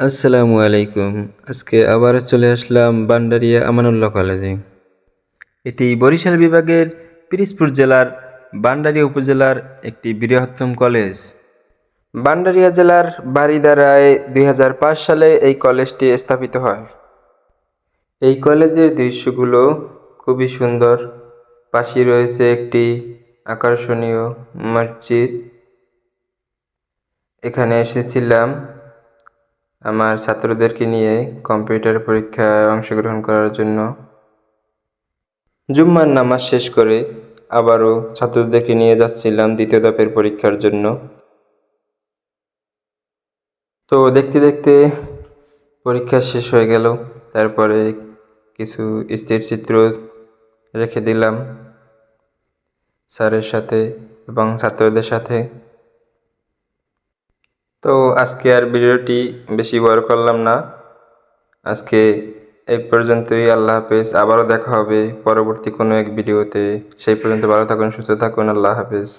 আসসালামু আলাইকুম। আজকে আবার চলে আসলাম বান্ডারিয়া আমানুল্লাহ কলেজে। এটি বরিশাল বিভাগের পিরিজপুর জেলার বান্ডারিয়া উপজেলার একটি বৃহত্তম কলেজ। বান্ডারিয়া জেলার বারিদারায় দুই সালে এই কলেজটি স্থাপিত হয়। এই কলেজের দৃশ্যগুলো খুবই সুন্দর। পাশে রয়েছে একটি আকর্ষণীয় মসজিদ। এখানে এসেছিলাম আমার ছাত্রদেরকে নিয়ে কম্পিউটার পরীক্ষায় অংশগ্রহণ করার জন্য। জুম্মার নামাজ শেষ করে আবারও ছাত্রদেরকে নিয়ে যাচ্ছিলাম দ্বিতীয় ধাপের পরীক্ষার জন্য। তো দেখতে দেখতে পরীক্ষা শেষ হয়ে গেল, তারপরে কিছু স্থির চিত্র রেখে দিলাম স্যারের সাথে এবং ছাত্রদের সাথে। তো আজকে আর ভিডিওটি বেশি বড় করলাম না। আজকে এই পর্যন্তই, আল্লাহ হাফেজ। আবারও দেখা হবে পরবর্তী কোনো এক ভিডিওতে। সেই পর্যন্ত ভালো থাকুন, সুস্থ থাকুন, আল্লাহ হাফেজ।